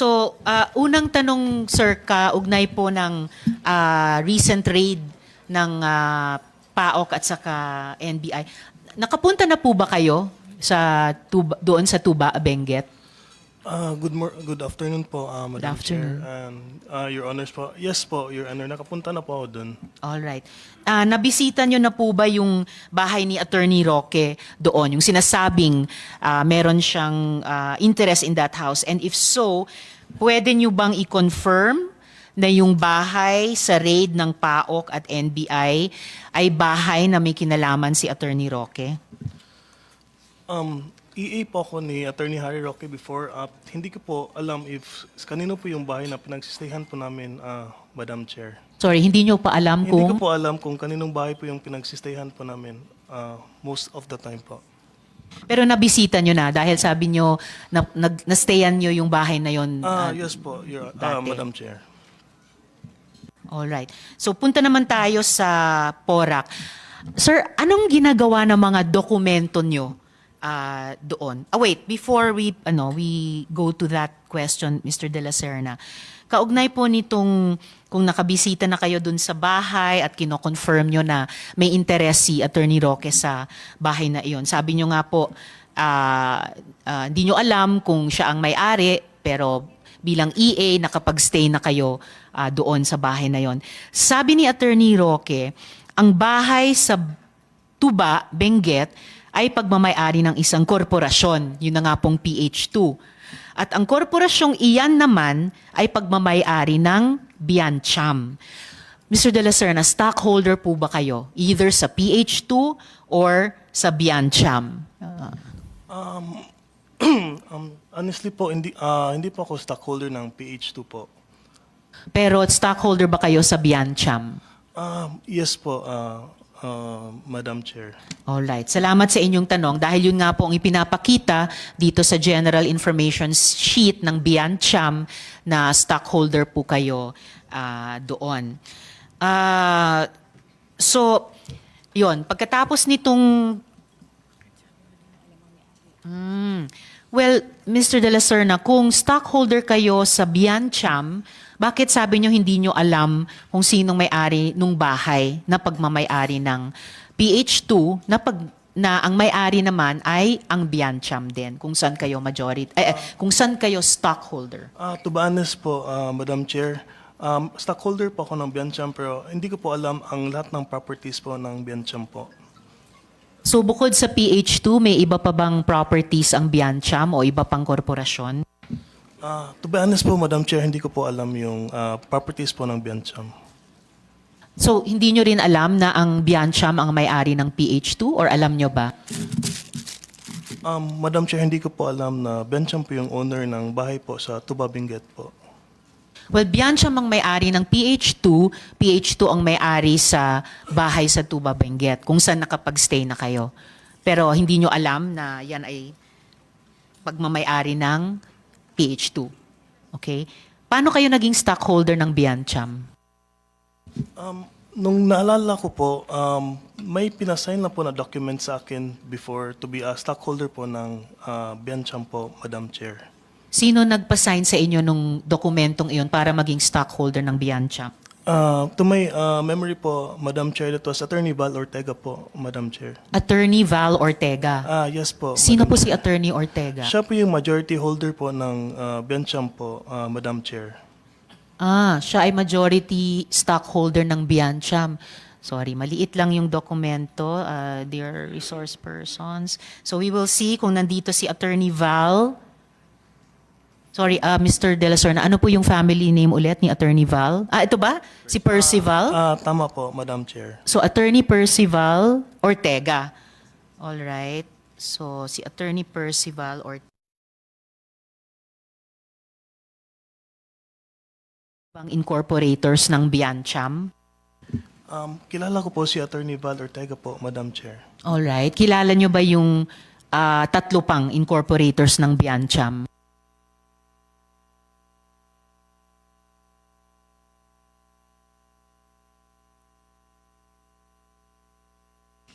So, ah, unang tanong, sir, kaugnay po ng ah, recent raid ng ah, PAOK at saka NBI. Nakapunta na po ba kayo sa tuba, doon sa Tuba, Benguet? Ah, good mor- good afternoon po, ah, Madam afternoon. Chair. And ah, Your Honors po. Yes po, Your Honor. Nakapunta na po ako dun. All right. Ah, nabisita nyo na po ba yung bahay ni Attorney Roque doon? Yung sinasabing ah, meron siyang ah, interest in that house? And if so, pwede nyo bang i-confirm na yung bahay sa raid ng PAOK at NBI ay bahay na may kinalaman si Attorney Roque? Um, EA po ako ni Attorney Harry Roque before. Ah, hindi ko po alam if kanino po yung bahay na pinagsistayhan po namin, ah, Madam Chair. Sorry, hindi nyo pa alam Hindi ko kung... po alam kung kaninong bahay po yung pinagsistayhan po namin ah, most of the time po. Pero nabisita nyo na dahil sabi nyo na, nag, na-stayan nyo yung bahay na yon. Ah, yes po, Your, dati. Madam Chair. Alright. So punta naman tayo sa PORAC. Sir, anong ginagawa ng mga dokumento nyo ah, doon? Ah, wait, before we ano, we go to that question, Mr. De La Serna. Kaugnay po nitong kung nakabisita na kayo doon sa bahay at kino-confirm nyo na may interest si Attorney Roque sa bahay na iyon. Sabi nyo nga po, ah, ah, hindi nyo alam kung siya ang may-ari, pero bilang EA, nakapag-stay na kayo ah, doon sa bahay na yon. Sabi ni Attorney Roque, ang bahay sa Tuba, Benguet, ay pagmamayari ng isang korporasyon. Yun na nga pong PH2. At ang korporasyong iyan naman ay pagmamayari ng Biancham. Mr. De La Serna, stockholder po ba kayo? Either sa PH2 or sa Biancham? Um, honestly po, hindi, ah, hindi po ako stockholder ng PH2 po. Pero stockholder ba kayo sa Biancham? Um, yes po, ah, ah, Madam Chair. Alright. Salamat sa inyong tanong dahil yun nga po ang ipinapakita dito sa General Information Sheet ng Biancham na stockholder po kayo ah, doon. Ah, so, yun. Pagkatapos nitong Mm. Well, Mr. De La Serna, kung stockholder kayo sa Biancham, bakit sabi nyo hindi nyo alam kung sinong may-ari nung bahay na pagmamay-ari ng PH2 na pag na ang may-ari naman ay ang Biancham din kung saan kayo majority eh, eh, kung saan kayo stockholder. Ah, to be honest po, ah, Madam Chair, um, stockholder po ako ng Biancham pero hindi ko po alam ang lahat ng properties po ng Biancham po. So bukod sa PH2, may iba pa bang properties ang Biancham o iba pang korporasyon? Ah, to be honest po, Madam Chair, hindi ko po alam yung ah, properties po ng Biancham. So hindi nyo rin alam na ang Biancham ang may-ari ng PH2 or alam nyo ba? Um, Madam Chair, hindi ko po alam na Biancham po yung owner ng bahay po sa Tuba Benguet po. Well, Biancham ang may-ari ng PH2, PH2 ang may-ari sa bahay sa Tuba Benguet, kung saan nakapag-stay na kayo. Pero hindi nyo alam na yan ay pagmamay-ari ng PH2. Okay? Paano kayo naging stockholder ng Biancham? Um, nung naalala ko po, um, may pinasign na po na document sa akin before to be a stockholder po ng ah, Biancham po, Madam Chair. Sino nagpasign sa inyo nung dokumentong iyon para maging stockholder ng Biancham? Uh, to my uh, memory po, Madam Chair, that was Attorney Val Ortega po, Madam Chair. Attorney Val Ortega. Ah, yes po. Sino Madam po si Attorney Ortega? Siya po yung majority holder po ng uh, Biancham po, uh, Madam Chair. Ah, siya ay majority stockholder ng Biancham. Sorry, maliit lang yung dokumento, uh, dear resource persons. So we will see kung nandito si Attorney Val. Sorry, uh, Mr. De La Serna, ano po yung family name ulit ni Attorney Val? Ah, ito ba? Si Percival? Ah, tama po, Madam Chair. So Attorney Percival Ortega. All right. So si Attorney Percival Ortega. Bang incorporators ng Biancham. Um, kilala ko po si Attorney Val Ortega po, Madam Chair. All right. Kilala nyo ba yung ah, tatlo pang incorporators ng Biancham?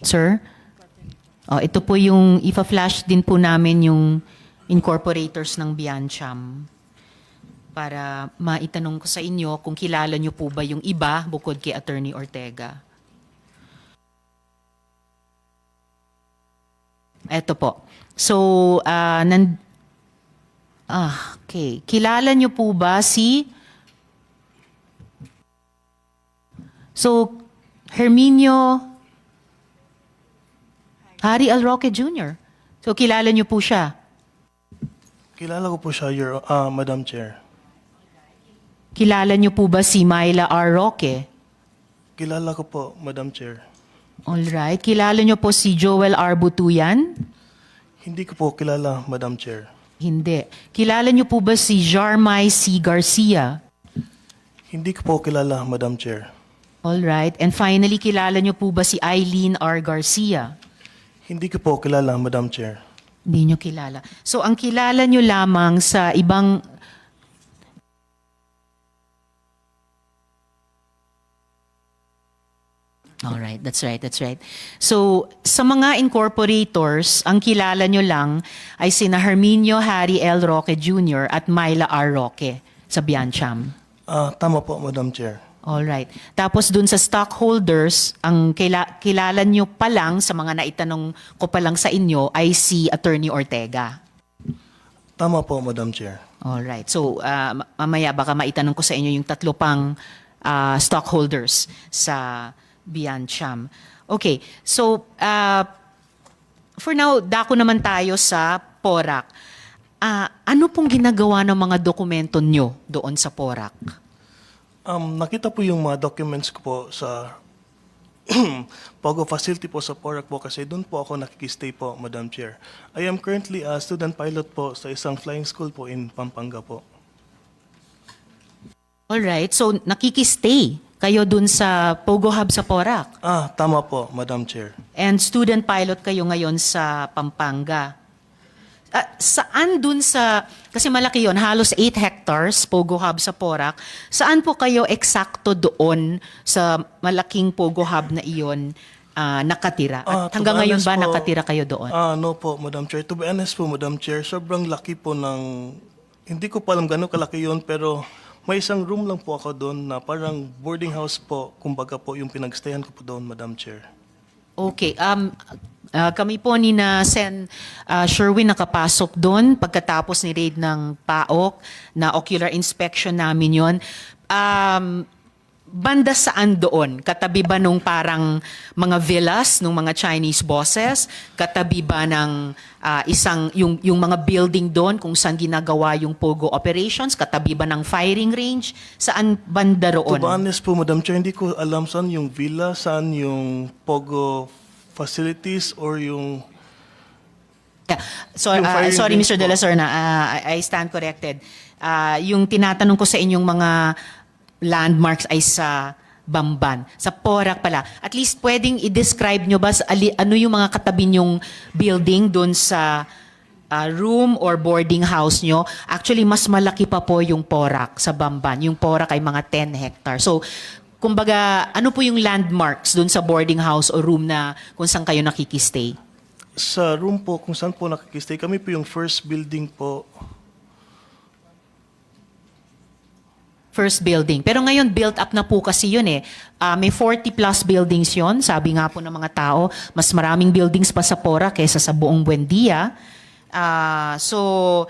Sir? Oh, ito po yung ifa-flash din po namin yung incorporators ng Biancham. para maitanong ko sa inyo kung kilala niyo po ba yung iba bukod kay Attorney Ortega. Eto po. So, ah, nan, ah, okay. Kilala niyo po ba si So, Herminio Harry L. Roque Jr. So, kilala niyo po siya. Kilala ko po siya, Your, ah, Madam Chair. Kilala niyo po ba si Myla R. Roque? Kilala ko po, Madam Chair. Alright. Kilala niyo po si Joel R. Butuyan? Hindi ko po kilala, Madam Chair. Hindi. Kilala niyo po ba si Jarmai C. Garcia? Hindi ko po kilala, Madam Chair. Alright. And finally, kilala niyo po ba si Eileen R. Garcia? Hindi ko po kilala, Madam Chair. Hindi niyo kilala. So, ang kilala niyo lamang sa ibang... Alright, that's right, that's right. So, sa mga incorporators, ang kilala nyo lang ay sina Herminio Harry L. Roque Jr. at Myla R. Roque sa Biancham. Ah, tama po, Madam Chair. Alright. Tapos dun sa stockholders, ang kila- kilala nyo pa lang sa mga naitanong ko pa lang sa inyo ay si Attorney Ortega. Tama po, Madam Chair. Alright. So, uh, ma- mamaya baka maitanong ko sa inyo yung tatlo pang uh, stockholders sa Biancham. Okay. So, uh, for now, dako naman tayo sa PORAC. Ah, ano pong ginagawa ng mga dokumento nyo doon sa PORAC? Um, nakita po yung mga documents ko po sa Pogo facility po sa Porac po kasi doon po ako nakikistay po, Madam Chair. I am currently a student pilot po sa isang flying school po in Pampanga po. Alright. So, nakikistay kayo dun sa Pogo Hub sa Porac. Ah, tama po, Madam Chair. And student pilot kayo ngayon sa Pampanga. Ah, saan dun sa, kasi malaki yon halos 8 hectares, Pogo Hub sa Porac. Saan po kayo eksakto doon sa malaking Pogo Hub na iyon ah, nakatira? Ah, At to hanggang ngayon ba po, nakatira kayo doon? Ah, no po, Madam Chair. To be honest po, Madam Chair, sobrang laki po ng... Hindi ko pa alam gano'ng kalaki yon pero may isang room lang po ako doon na parang boarding house po, kumbaga po yung pinagstayan ko po doon, Madam Chair. Okay. Um, ah, kami po ni na Sen ah, Sherwin nakapasok doon pagkatapos ni raid ng PAOK na ocular inspection namin yon. Um, banda saan doon? Katabi ba nung parang mga villas nung mga Chinese bosses? Katabi ba ng ah, isang yung yung mga building doon kung saan ginagawa yung pogo operations? Katabi ba ng firing range? Saan banda To roon? be honest po, Madam Chair, hindi ko alam saan yung villa, saan yung Pogo facilities or yung... Yeah. So, Yung firing sorry, Mr. De La po. Serna, ah, I I stand corrected. Ah, yung tinatanong ko sa inyong mga landmarks ay sa Bamban, sa Porac pala. At least pwedeng i-describe nyo ba sa ali- ano yung mga katabi nyong building doon sa ah, room or boarding house nyo. Actually, mas malaki pa po yung Porac sa Bamban. Yung Porac ay mga 10 hectares. So, kumbaga, ano po yung landmarks doon sa boarding house o room na kung saan kayo nakikistay? Sa room po, kung saan po nakikistay, kami po yung first building po. First building. Pero ngayon, built up na po kasi yun eh. Ah, may 40 plus buildings yon Sabi nga po ng mga tao, mas maraming buildings pa sa Pora kaysa sa buong Buendia. Ah, so,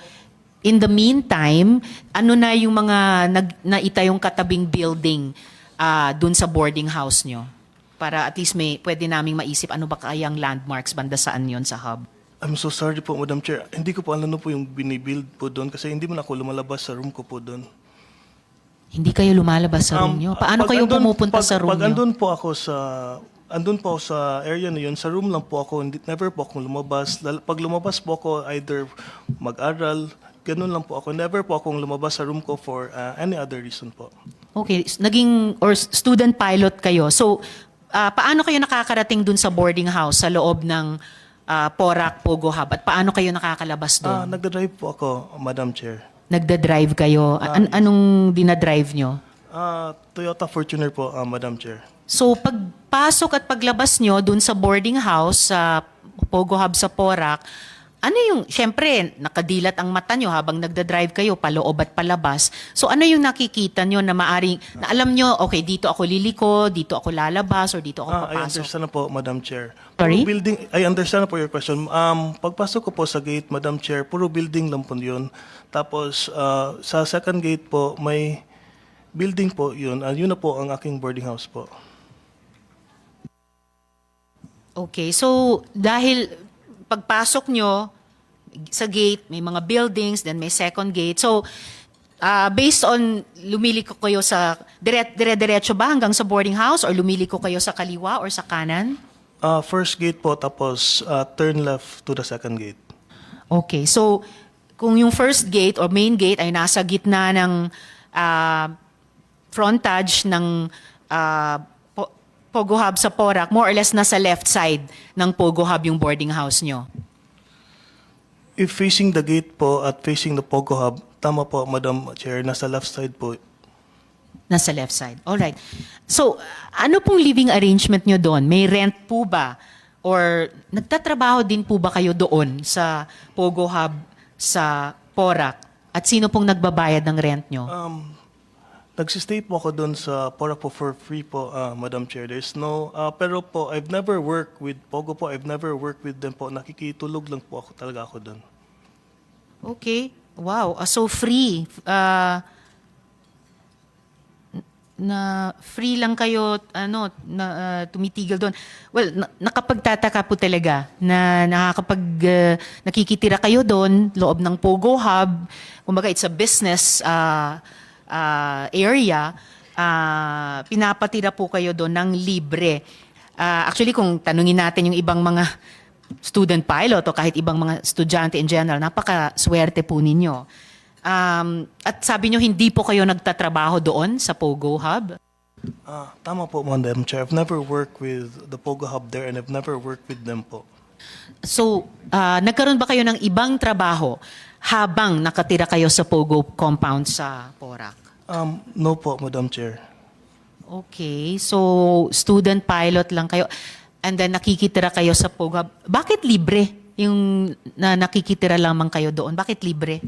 in the meantime, ano na yung mga nag, naitayong katabing building ah, dun sa boarding house nyo? Para at least may pwede naming maisip ano ba kayang landmarks banda saan yon sa hub. I'm so sorry po, Madam Chair. Hindi ko po alam ano po yung binibuild po doon kasi hindi man ako lumalabas sa room ko po doon. Hindi kayo lumalabas sa room Um, nyo? Paano pag kayo andun- pumupunta pag, sa room Pag nyo? andun po ako sa andun po ako sa area na yun, sa room lang po ako, hindi, never po akong lumabas. Pag lumabas po ako, either mag-aral, ganun lang po ako. Never po akong lumabas sa room ko for uh, any other reason po. Okay, naging or student pilot kayo. So, ah, paano kayo nakakarating dun sa boarding house sa loob ng ah, Porac Pogo Hub at paano kayo nakakalabas Ah, doon? nagda-drive po ako, Madam Chair. Nagda-drive kayo. An- anong dinadrive nyo? Ah, Toyota Fortuner po, ah, Madam Chair. So, pagpasok at paglabas nyo dun sa boarding house sa Pogo Hub sa Porac, ano yung, syempre, nakadilat ang mata nyo habang nagda-drive kayo, paloob at palabas. So ano yung nakikita nyo na maaring, na alam nyo, okay, dito ako liliko, dito ako lalabas, or dito ako Ah, I papasok? understand na po, Madam Chair. Sorry? Puro building, I understand na po your question. Um, pagpasok ko po sa gate, Madam Chair, puro building lang po yun. Tapos, ah, sa second gate po, may building po yun. Ah, yun na po ang aking boarding house po. Okay, so dahil pagpasok nyo sa gate, may mga buildings, then may second gate. So, ah, based on lumiliko kayo sa, dire, dire-diretso ba hanggang sa boarding house or lumiliko kayo sa kaliwa or sa kanan? Ah, first gate po, tapos ah, turn left to the second gate. Okay, so kung yung first gate or main gate ay nasa gitna ng ah, frontage ng Po- Pogo Hub sa Porac, more or less nasa left side ng Pogo Hub yung boarding house nyo. If facing the gate po at facing the Pogo Hub, tama po, Madam Chair, nasa left side po. Nasa left side. All right. So, ano pong living arrangement nyo doon? May rent po ba? Or nagtatrabaho din po ba kayo doon sa Pogo Hub sa Porac? At sino pong nagbabayad ng rent nyo? Um, nagsistay po ako doon sa Porac po for free po, ah, Madam Chair. There's no, ah, pero po, I've never worked with Pogo po. I've never worked with them po. Nakikitulog lang po ako talaga ako doon. Okay. Wow. Ah, so free. Ah, na free lang kayo ano na ah, tumitigil doon. Well, na, nakapagtataka po talaga na nakakapag ah, nakikitira kayo doon loob ng Pogo Hub. Kumbaga it's a business ah, ah, area. Ah, pinapatira po kayo doon ng libre. Ah, actually kung tanungin natin yung ibang mga student pilot o kahit ibang mga estudyante in general, napaka-swerte po ninyo. Um, at sabi nyo, hindi po kayo nagtatrabaho doon sa Pogo Hub? Ah, tama po, Madam Chair. I've never worked with the Pogo Hub there and I've never worked with them po. So, ah, nagkaroon ba kayo ng ibang trabaho habang nakatira kayo sa Pogo compound sa Porac? Um, no po, Madam Chair. Okay, so student pilot lang kayo and then nakikitira kayo sa Pogo. Bakit libre yung na nakikitira lamang kayo doon? Bakit libre?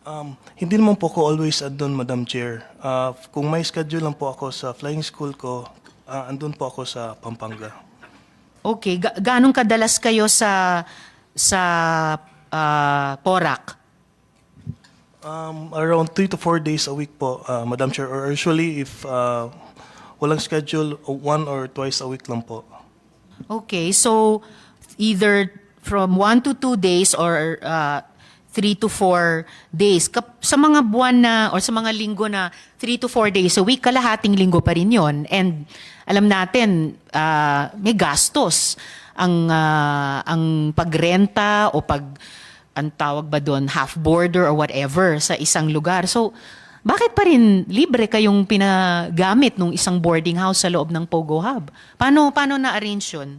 Um, hindi naman po ako always andun, Madam Chair. Ah, kung may schedule lang po ako sa flying school ko, ah, andun po ako sa Pampanga. Okay, ga- ganong kadalas kayo sa sa ah, Porac? Um, around three to four days a week po, ah, Madam Chair. Or usually, if ah, walang schedule, one or twice a week lang po. Okay, so either from one to two days or uh, three to four days. Kap- sa mga buwan na or sa mga linggo na three to four days a week, kalahating linggo pa rin yon. And alam natin, uh, may gastos ang uh, ang pagrenta o pag ang tawag ba doon, half border or whatever sa isang lugar. So, bakit pa rin libre kayong pinagamit nung isang boarding house sa loob ng Pogo Hub? Paano, paano na-arrange yun?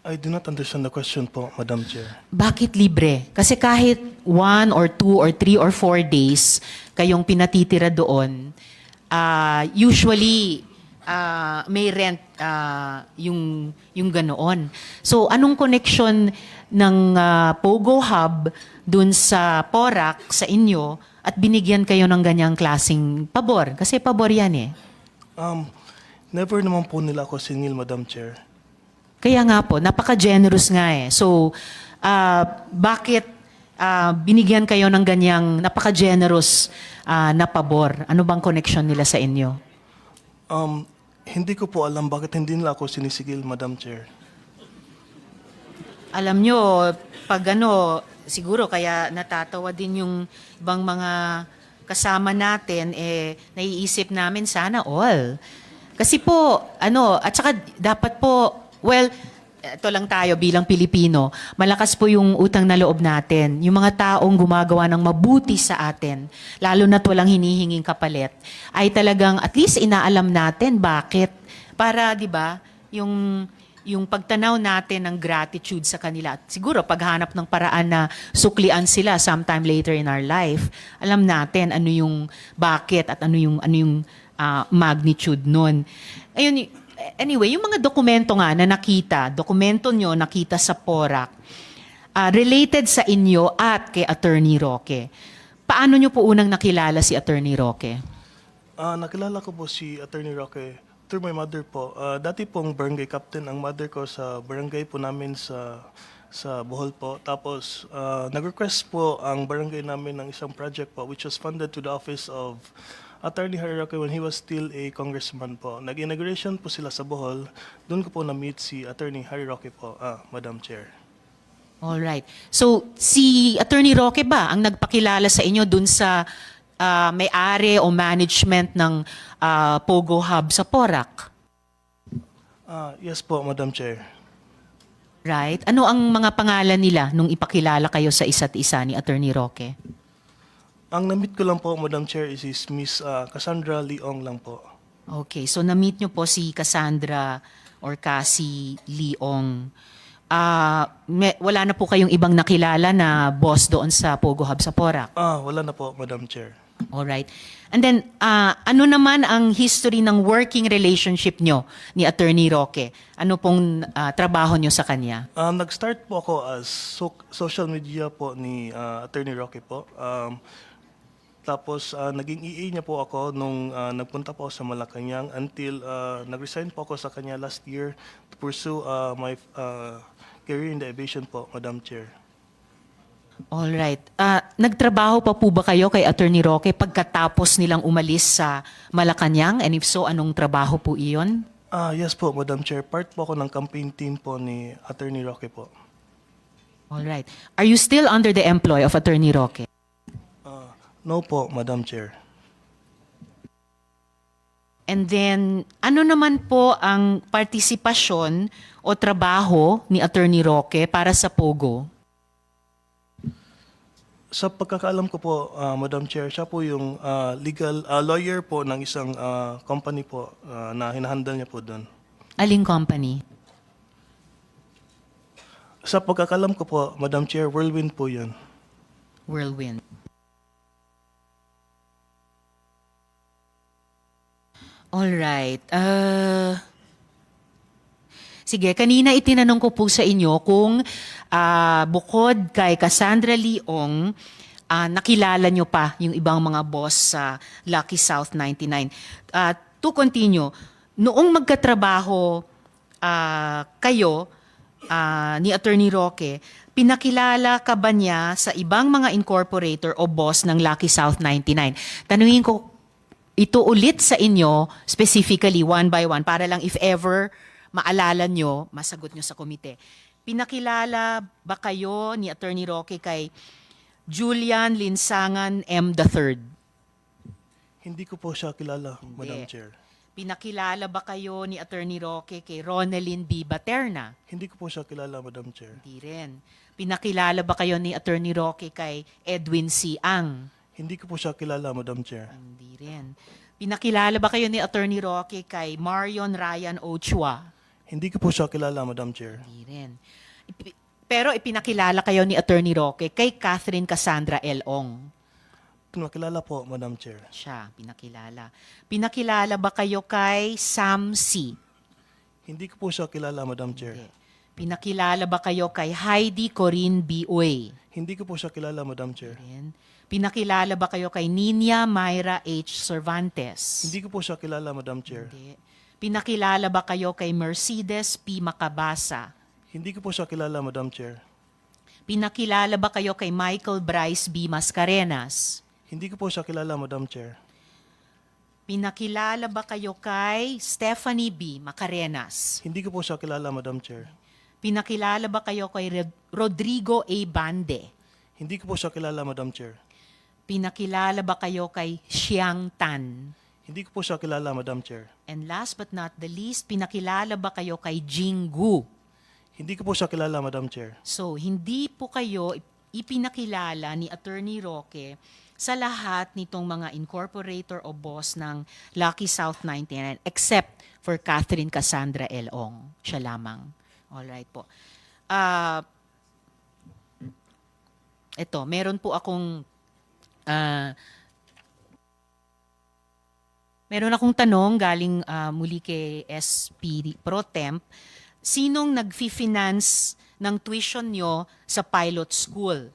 I do not understand the question po, Madam Chair. Bakit libre? Kasi kahit one or two or three or four days kayong pinatitira doon, ah, usually ah, may rent ah, yung, yung ganoon. So, anong connection ng ah, Pogo Hub dun sa Porac, sa inyo, at binigyan kayo ng ganyang klasing pabor? Kasi pabor yan eh. Um, never naman po nila ako singil, Madam Chair. Kaya nga po, napaka-generous nga eh. So, ah, bakit ah, binigyan kayo ng ganyang napaka-generous ah, na pabor? Ano bang connection nila sa inyo? Um, hindi ko po alam bakit hindi nila ako sinisigil, Madam Chair. Alam nyo, pag ano, siguro kaya natatawa din yung ibang mga kasama natin, eh, naiisip namin sana all. Kasi po, ano, at saka dapat po, well, ito lang tayo bilang Pilipino, malakas po yung utang na loob natin. Yung mga taong gumagawa ng mabuti sa atin, lalo na't walang hinihinging kapalit, ay talagang at least inaalam natin bakit. Para, di ba, yung yung pagtanaw natin ng gratitude sa kanila. At siguro paghanap ng paraan na suklian sila sometime later in our life, alam natin ano yung bakit at ano yung ano yung ah, magnitude nun. Ayun, anyway, yung mga dokumento nga na nakita, dokumento nyo nakita sa PORAC, ah, related sa inyo at kay Attorney Roque. Paano nyo po unang nakilala si Attorney Roque? Ah, nakilala ko po si Attorney Roque through my mother po. Ah, dati pong barangay captain ang mother ko sa barangay po namin sa sa Bohol po. Tapos ah, nag-request po ang barangay namin ng isang project po which was funded to the office of Attorney Harry Roque when he was still a congressman po. Nag-inauguration po sila sa Bohol. Doon ko po na-meet si Attorney Harry Roque po, ah, Madam Chair. All right. So, si Attorney Roque ba ang nagpakilala sa inyo dun sa ah, may-ari o management ng ah, Pogo Hub sa PORAC? Ah, yes po, Madam Chair. Right? Ano ang mga pangalan nila nung ipakilala kayo sa isa't isa ni Attorney Roque? Ang na-meet ko lang po, Madam Chair, is, is Miss ah, Cassandra Leong lang po. Okay, so na-meet nyo po si Cassandra or Cassie Leong. Ah, me- wala na po kayong ibang nakilala na boss doon sa Pogo Hub sa Porac. Ah, wala na po, Madam Chair. All right. And then, ah, ano naman ang history ng working relationship nyo ni Attorney Roque? Ano pong ah, trabaho nyo sa kanya? Um, nag-start po ako as so- social media po ni ah, Attorney Rocky po. Um, tapos ah, naging EA niya po ako nung ah, nagpunta po sa Malacanang until ah, nag-resign po ako sa kanya last year to pursue ah, my ah, career in the aviation po, Madam Chair. All right. Ah, nagtrabaho pa po ba kayo kay Attorney Roque pagkatapos nilang umalis sa Malacanang? And if so, anong trabaho po iyon? Ah, yes po, Madam Chair. Part po ako ng campaign team po ni Attorney Rocky po. All right. Are you still under the employ of Attorney Roque? Ah, no po, Madam Chair. And then, ano naman po ang partisipasyon o trabaho ni Attorney Roque para sa Pogo? Sa pagkakaalam ko po, ah, Madam Chair, siya po yung ah, legal ah, lawyer po ng isang ah, company po ah, na hinahandle niya po doon. Aling company? Sa pagkakalam ko po, Madam Chair, whirlwind po yun. Whirlwind. All right. Uh, sige, kanina itinanong ko po sa inyo kung ah, bukod kay Cassandra Leong, ah, nakilala nyo pa yung ibang mga boss sa Lucky South 99. Ah, to continue, noong magkatrabaho ah, kayo ah, ni Attorney Roque, pinakilala ka ba niya sa ibang mga incorporator o boss ng Lucky South 99? Tanungin ko ito ulit sa inyo, specifically one by one, para lang if ever maalala nyo, masagot nyo sa komite. Pinakilala ba kayo ni Attorney Roque kay Julian Linsangan M. III? Hindi ko po siya kilala, Madam Hindi. Chair. Pinakilala ba kayo ni Attorney Roque kay Ronaldin B. Baterna? Hindi ko po siya kilala, Madam Chair. Hindi rin. Pinakilala ba kayo ni Attorney Roque kay Edwin C. Ang? Hindi ko po siya kilala, Madam Chair. Hindi rin. Pinakilala ba kayo ni Attorney Roque kay Marion Ryan Ochua? Hindi ko po siya kilala, Madam Chair. Hindi rin. Ipi- Pero ipinakilala kayo ni Attorney Roque kay Catherine Cassandra L. Ong. Pinakilala po, Madam Chair. Siya, pinakilala. Pinakilala ba kayo kay Sam C? Hindi ko po siya kilala, Madam Chair. Hindi. Pinakilala ba kayo kay Heidi Corinne B. Uy? Hindi ko po siya kilala, Madam Chair. Rin. Pinakilala ba kayo kay Ninia Myra H. Cervantes? Hindi ko po siya kilala, Madam Chair. Hindi. Pinakilala ba kayo kay Mercedes P. Macabasa? Hindi ko po siya kilala, Madam Chair. Pinakilala ba kayo kay Michael Bryce B. Mascarenas? Hindi ko po siya kilala, Madam Chair. Pinakilala ba kayo kay Stephanie B. Macarenas? Hindi ko po siya kilala, Madam Chair. Pinakilala ba kayo kay Rod- Rodrigo A. Bande? Hindi ko po siya kilala, Madam Chair. Pinakilala ba kayo kay Xiang Tan? Hindi ko po siya kilala, Madam Chair. And last but not the least, pinakilala ba kayo kay Jing Gu? Hindi ko po siya kilala, Madam Chair. So, hindi po kayo ip- ipinakilala ni Attorney Roque sa lahat nitong mga incorporator o boss ng Lucky South 99 except for Catherine Cassandra L. Ong. Siya lamang. Alright po. Ah, ito, meron po akong ah, Meron akong tanong galing ah, muli kay SP Pro Temp. Sinong nag-finance ng tuition nyo sa pilot school?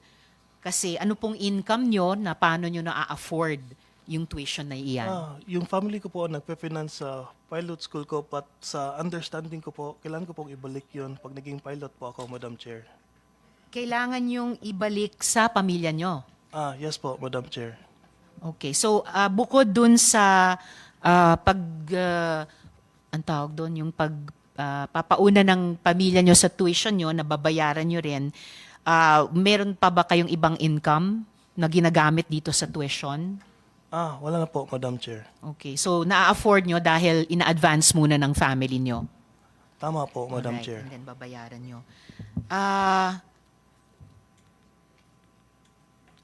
Kasi ano pong income nyo na paano nyo na-afford yung tuition na iyan? Ah, yung family ko po nagpe-finance sa pilot school ko but sa understanding ko po, kailangan ko pong ibalik yun pag naging pilot po ako, Madam Chair. Kailangan yung ibalik sa pamilya nyo. Ah, yes po, Madam Chair. Okay. So, ah, bukod dun sa ah, pag, ah, ang tawag doon, yung pag ah, papauna ng pamilya nyo sa tuition nyo, na babayaran nyo rin, ah, meron pa ba kayong ibang income na ginagamit dito sa tuition? Ah, wala na po, Madam Chair. Okay. So, na-afford nyo dahil ina-advance muna ng family nyo. Tama po, Madam Alright, Chair. And then babayaran nyo. Ah,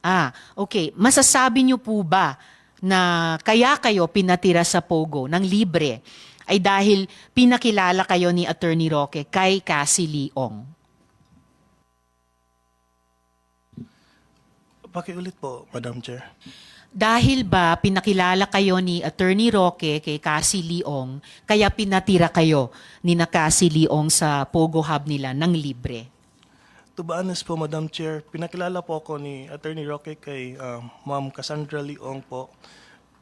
ah, okay. Masasabi nyo po ba na kaya kayo pinatira sa Pogo ng libre ay dahil pinakilala kayo ni Attorney Roque kay Cassie Leong? Pakiulit po, Madam Chair. Dahil ba pinakilala kayo ni Attorney Roque kay Cassie Leong, kaya pinatira kayo ni na Cassie Leong sa Pogo Hub nila ng libre? To be honest po, Madam Chair, pinakilala po ako ni Attorney Roque kay ah, Ma'am Cassandra Leong po.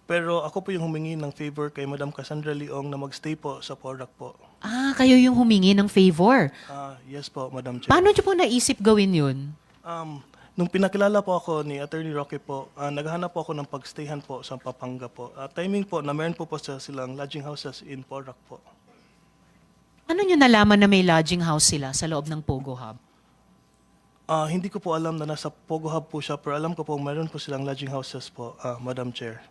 Pero ako po yung humingi ng favor kay Madam Cassandra Leong na magstay po sa Porac po. Ah, kayo yung humingi ng favor. Ah, yes po, Madam Chair. Paano nyo po naisip gawin yun? Um, nung pinakilala po ako ni Attorney Roque po, ah, naghahanap po ako ng pagstayhan po sa Pampanga po. Ah, timing po na meron po po sa silang lodging houses in Porac po. Ano nyo nalaman na may lodging house sila sa loob ng Pogo Hub? Ah, hindi ko po alam na nasa Pogo Hub po siya, pero alam ko po meron po silang lodging houses po, ah, Madam Chair.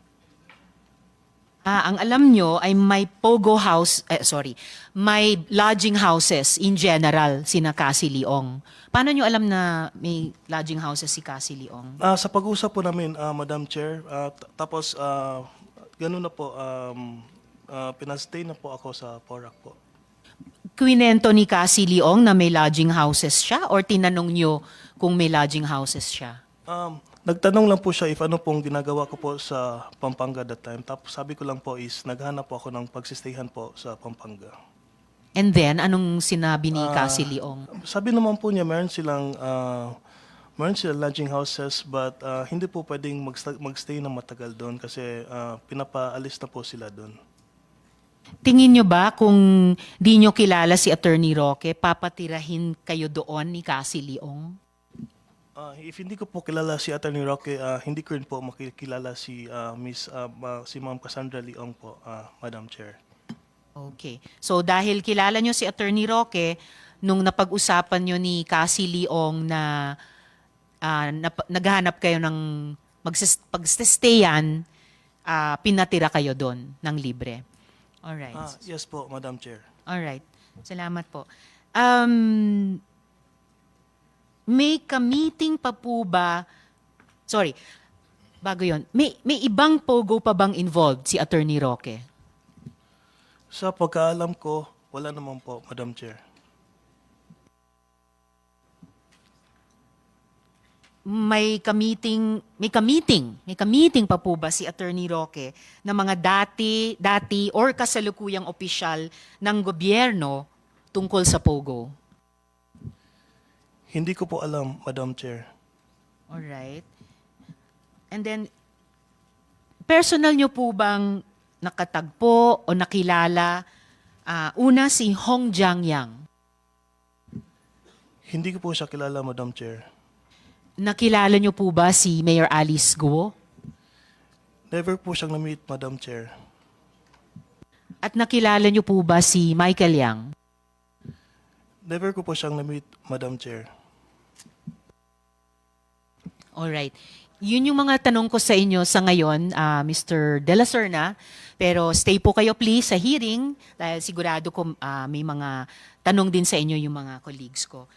Ah, ang alam nyo ay may Pogo House, eh, sorry, may lodging houses in general sina Cassie Leong. Paano nyo alam na may lodging houses si Cassie Leong? Ah, sa pag-usap po namin, ah, Madam Chair, ah, t- tapos ah, ganun na po, um, ah, pinastay na po ako sa Porac po. Kwinento ni Cassie Leong na may lodging houses siya or tinanong nyo kung may lodging houses siya? Um, nagtanong lang po siya if ano pong ginagawa ko po sa Pampanga that time. Tapos sabi ko lang po is naghanap po ako ng pagsistayhan po sa Pampanga. And then, anong sinabi ni Cassie Leong? Sabi naman po niya meron silang ah, meron silang lodging houses but ah, hindi po pwedeng magsta- magstay na matagal doon kasi ah, pinapaalis na po sila doon. Tingin nyo ba kung di nyo kilala si Attorney Roque, papatirahin kayo doon ni Cassie Leong? Ah, if hindi ko po kilala si Attorney Roque, ah, hindi ko rin po makikilala si ah, Miss ah, ma- si Ma'am Cassandra Leong po, ah, Madam Chair. Okay. So dahil kilala nyo si Attorney Roque, nung napag-usapan nyo ni Cassie Leong na ah, nap- naghanap kayo ng magsis- pagsistayan, ah, pinatira kayo doon ng libre. Alright. Ah, yes po, Madam Chair. Alright. Salamat po. Um, may ka-meeting pa po ba? Sorry. Bago yon. May, may ibang pogo pa bang involved si Attorney Roque? Sa pagkaalam ko, wala naman po, Madam Chair. May ka-meeting, may ka-meeting, may ka-meeting pa po ba si Attorney Roque na mga dati, dati or kasalukuyang opisyal ng gobyerno tungkol sa pogo? Hindi ko po alam, Madam Chair. Alright. And then, personal nyo po bang nakatagpo o nakilala? ah, una, si Hong Jiangyang. Hindi ko po siya kilala, Madam Chair. Nakilala nyo po ba si Mayor Alice Guo? Never po siyang na-meet, Madam Chair. At nakilala nyo po ba si Michael Yang? Never ko po siyang na-meet, Madam Chair. Alright. Yun yung mga tanong ko sa inyo sa ngayon, ah, Mr. De La Serna. Pero stay po kayo please sa hearing dahil sigurado ko ah, may mga tanong din sa inyo yung mga colleagues ko.